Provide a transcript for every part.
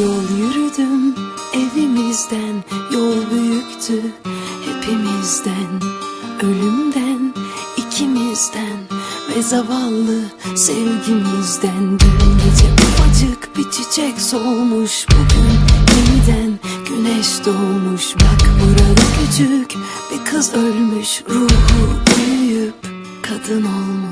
yol yürüdüm evimizden Yol büyüktü hepimizden. Ölümden ikimizden Ve zavallı sevgimizden. Dün gece ufacık bir çiçek solmuş Bugün yeniden güneş doğmuş. Bak burada küçük bir kız ölmüş Ruhu büyüyüp kadın olmuş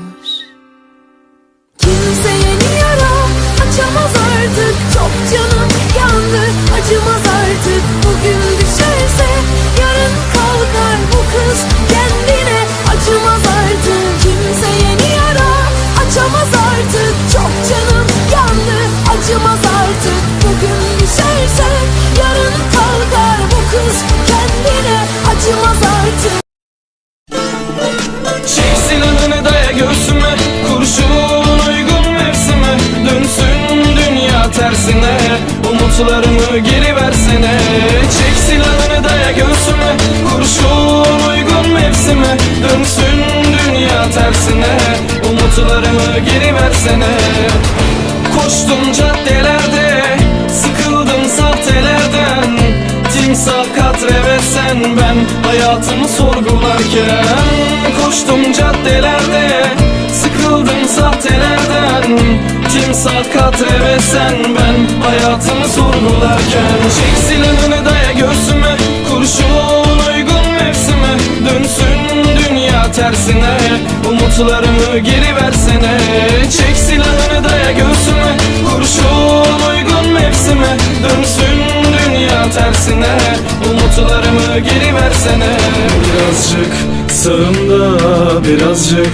Umutlarımı geri versene Çek silahını daya göğsüme Kurşun uygun mevsime. Dönsün dünya tersine. Umutlarımı geri versene Koştum caddelerde. Sıkıldım sahtelerden. Timsah katre ve sen ben Hayatımı sorgularken. Koştum caddelerde. Sıkıldım sahtelerden Timsah katre ve sen ben. Hayatımı sorgularken Çek silahını daya göğsüme. Kurşun uygun mevsime. Dönsün dünya tersine. Umutlarımı geri versene. Çek silahını daya göğsüme. Kurşun uygun mevsime. Dönsün dünya tersine. Umutlarımı geri versene. Birazcık sağımda birazcık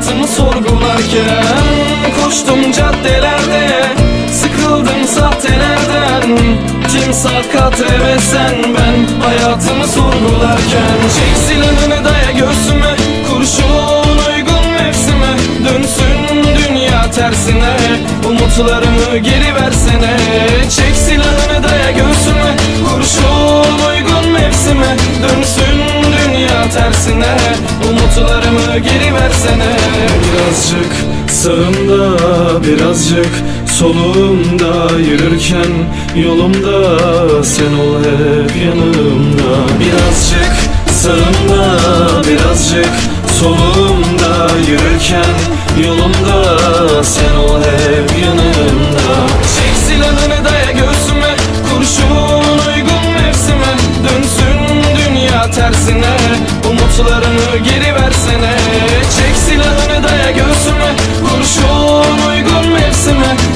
Hayatımı sorgularken Koştum caddelerde Sıkıldım sahtelerden. Timsah katre ve sen ben Hayatımı sorgularken. Çek silahını daya göğsüme Kurşun uygun mevsime. Dönsün dünya tersine Umutlarımı geri versene. Çek silahını daya göğsüme Kurşun uygun mevsime. Dönsün tersine Umutlarımı geri versene. Birazcık sağımda birazcık solumda Yürürken yolumda sen ol hep yanımda. Birazcık sağımda birazcık solumda Yürürken yolumda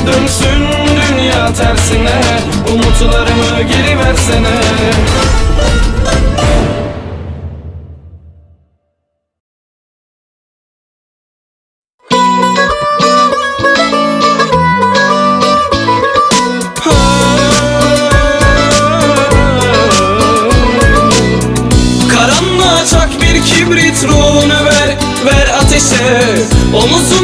Dönsün dünya tersine Umutlarımı geri versene Karanlığa çak bir kibrit ruhunu ver Ver ateşe. Omuzunda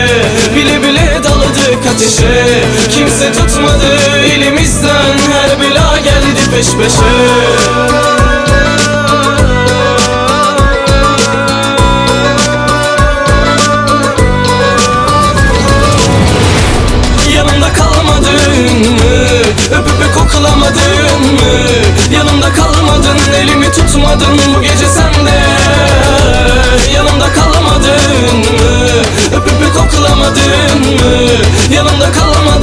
ateşe Kimse tutmadı elimizden Her bela geldi peş peşe Yanımda kalmadın mı? Öpüp koklamadın mı? Yanımda kalmadın elimi tutmadın bu gece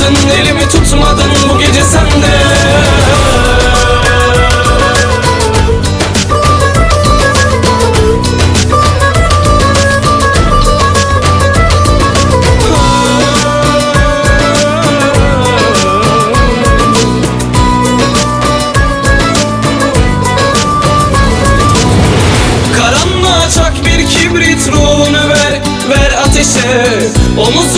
Tutmadın elimi tutmadın bu gece sende. Karanlığa çak bir kibrit ruhunu ver, ver ateşe. Omuz